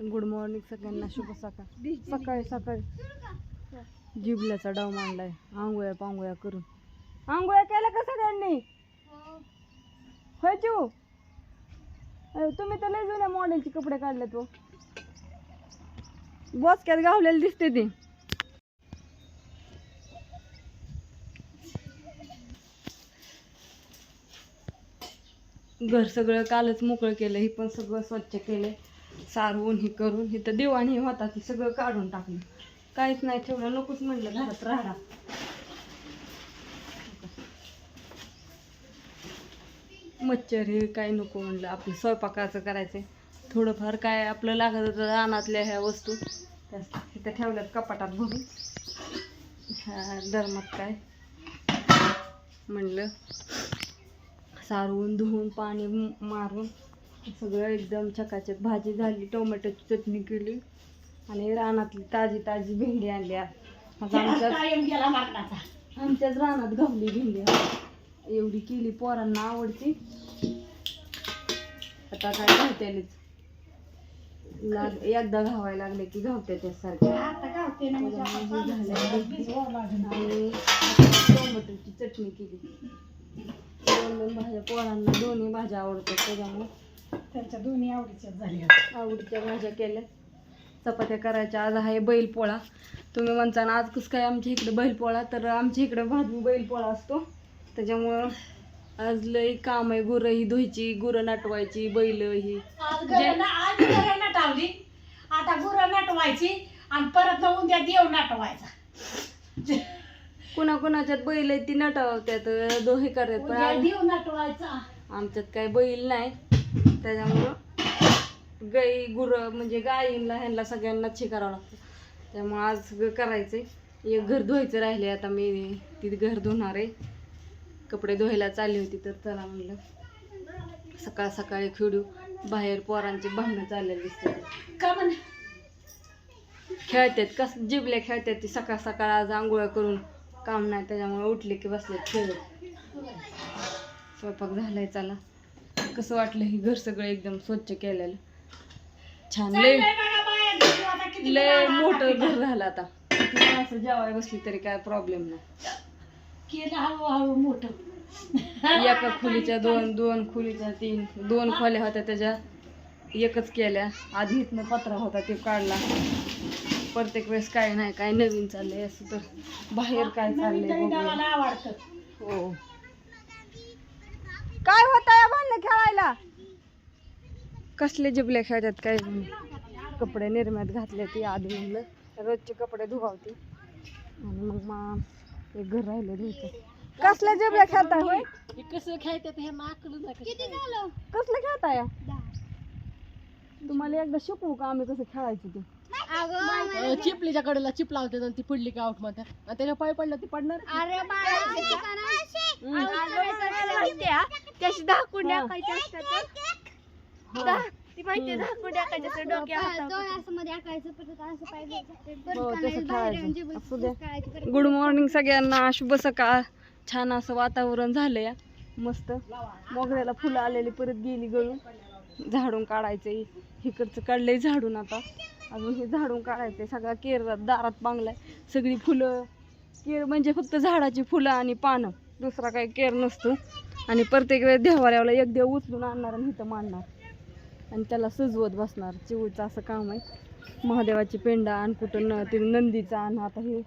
Good morning सगळ्यांना शुभ सकाळ. सकाळी सकाळी जिबल्याचा डाव मांडलाय. आंघोळ्या पांघोळ्या करून. आंघोळ्या केल्या का सगळ्यांनी? होय चिऊ? अरे, तुम्ही तर लय जुन्या मॉडेलचे कपडे काढले तो हो. बसक्यात गावलेली दिसते ती. घर सगळं कालच मोकळं केलं हे पण सगळं स्वच्छ केलं सारवून हे करून इथं दिवाणी होता ती सगळं काढून टाकलं. काहीच नाही ठेवलं नकोच म्हणलं घरात राहा. मच्छर हे काही नको म्हणलं आपलं स्वयंपाकाचं करायचं थोडंफार काय आपलं लागत होतं रानातल्या ह्या वस्तू त्या इथं ठेवल्यात कपाटात भरून. ह्या धर्मात काय? म्हणलं सारवून धुवून पाणी मारून सगळं एकदम चकाचक भाजी झाली टोमॅटोची चटणी केली आणि रानातली ताजी ताजी भेंडी आणली आज. आमच्याच आमच्याच रानात गवली भेंडी. एवढी केली पोरांना आवडती. आता काय घावत्यालीच. लाग एकदा घावायला लागले की घावत्या त्यासारखे आणि टोमॅटोची चटणी केली. दोन दोन भाज्या पोरांना दोन्ही भाज्या आवडतात त्याच्यामुळे त्यांच्या दोन्ही आवडीच्या झाल्या. आवडीच्या भाज्या केल्या. चपात्या करायच्या आज आहे बैलपोळा तुम्ही म्हणता ना आज कसं काय आमच्या इकडे बैलपोळा तर आमच्या इकडे भाजू बैलपोळा असतो. त्याच्यामुळं आज लई काम आहे. गुरं ही धुयची गुरं नाटवायची बैल ही. नटावली. आता गुरं नटवायची आणि परत उद्या देव नटवायचा. कुणा कुणाच्यात बैल आहेत ती नटवतात दोहे करतात. देव नटवायचा. आमच्यात काय बैल नाही त्याच्यामुळं गाई गुरं म्हणजे गायींना ह्यांना सगळ्यांनाच हे करावं लागतं. त्यामुळं आज करायचं आहे एक घर धुवायचं राहिले आता मी तिथे घर धुणार आहे. कपडे धुवायला चालली होती तर चला म्हणलं सकाळ सकाळी खेळू बाहेर पोरांचे भांडणं चाललेले दिसतात. का म्हण खेळतात कस जिबल्या खेळतात ती. सकाळ सकाळ आज आंघोळ्या करून काम नाही त्याच्यामुळे उठले की बसले खेळ स्वयंपाक झालाय चला. कसं वाटलं हे घर सगळं एकदम स्वच्छ केलेलं? छान. लय लय मोठं घर झालं आता. माणसं जेवाय बसली तरी काय प्रॉब्लेम नाही. केलं हळूहळू मोठं. एका खोलीच्या दोन दोन खोलीच्या तीन दोन खोल्या होत्या त्याच्या. एकच केल्या. आधी इथनं पत्रा होता ते काढला. प्रत्येक वेळेस काय नाही काय नवीन चाललंय असं तर. बाहेर काय चाललंय हो. काय होत भांडणं खेळायला. कसले जिबले खेळतात काय? कपडे निर्म्यात घातले ती आधी म्हणलं रोजचे कपडे धुवावती. आणि मग मा एक घर राहिलं धुयचं कसले जिबले खेळताय होय? कसं खेळतात हे माकलं नाही कसले खेळताय? तुम्हाला एकदा शिकवू का आम्ही कसं खेळायचं ते? चिपलीच्या कडेला चिप लावतात आणि ती पडली का आउटमध्ये आणि त्याच्या पाय पडलं ती पडणार? त्याशी दाखवून टाकायचे असतात ती माहिती असं डोक्या हो. गुड मॉर्निंग सगळ्यांना. शुभ सकाळ. छान असं वातावरण झालंय. मस्त. मोगऱ्याला फुलं आलेली परत गेली गळून. झाडून काढायचंय. इकडचं काढलंय झाडून आता. अजून हे झाडून काढायचंय. सगळा केर दारात बांगलाय सगळी फुलं. केर म्हणजे फक्त झाडाची फुलं आणि पानं. दुसरा काही केर नसतो. आणि प्रत्येक वेळेस देवाऱ्याला एक देव उचलून आणणार आणि इथं मांडणार. आणि त्याला सजवत बसणार. चिवचं असं काम आहे. महादेवाची पेंडा आण कुठं न ते नंदीचं आण. आता हे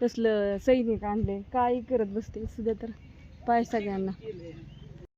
कसलं सैनिक आणले. काही करत बसते सुद्धा तर पाय सगळ्यांना.